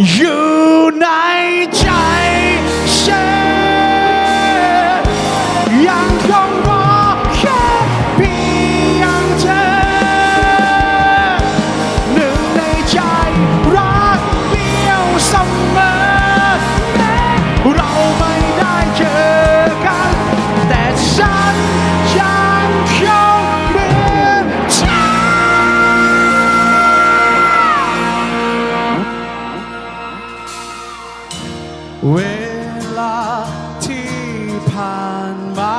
Unite. าที่ผ่านมา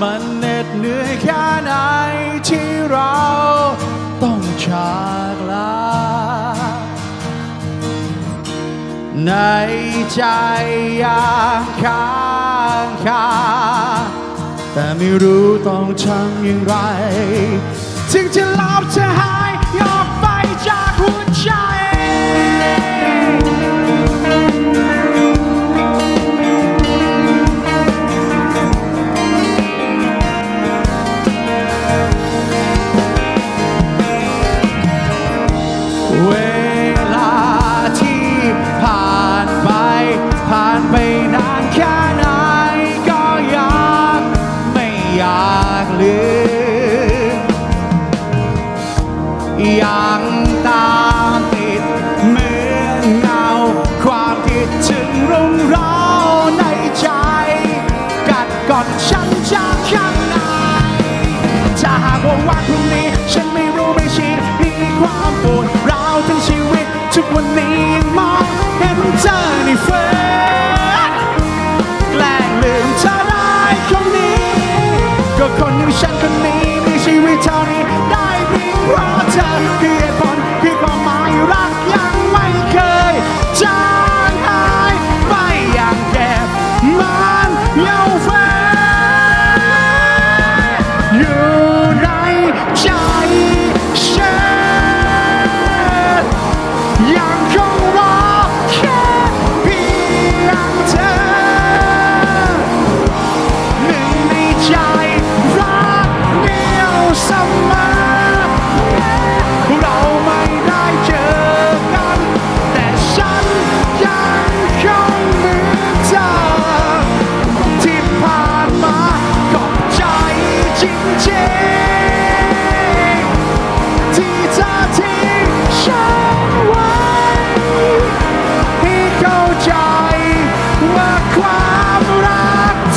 มันเหน็ดเหนื่อยแค่ไหนที่เราต้องจากลา ในใจอยากข้างคาแต่ไม่รู้ต้องทำอย่างไรจึงจะลาบจะหา shine for me.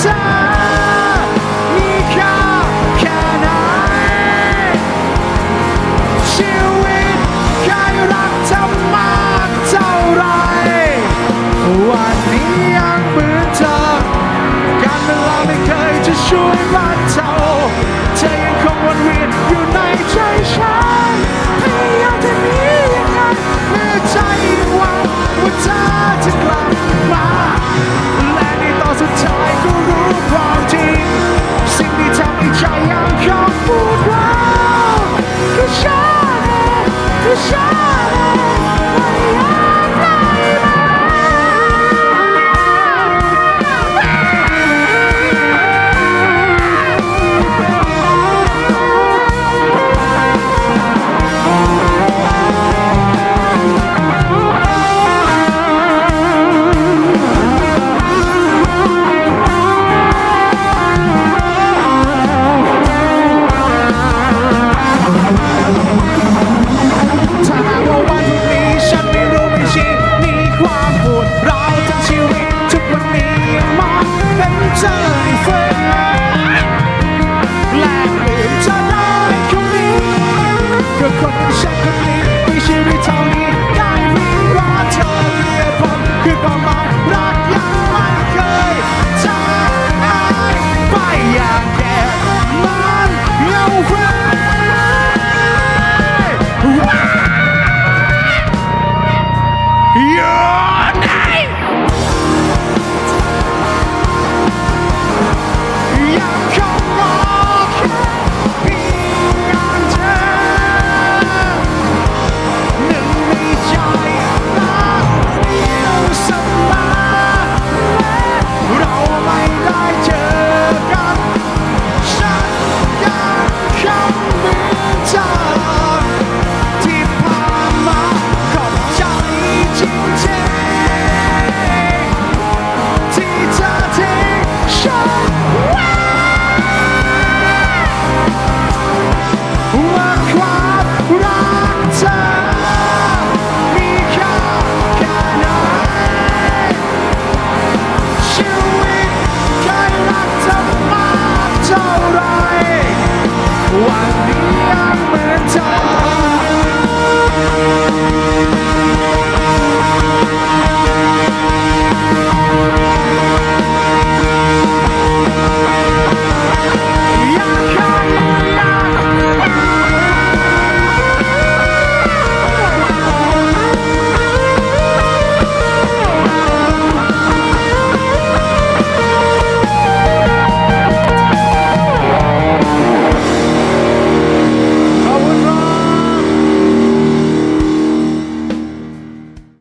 time. ใจยังคงพูดว่าคือฉันคือฉัน Why?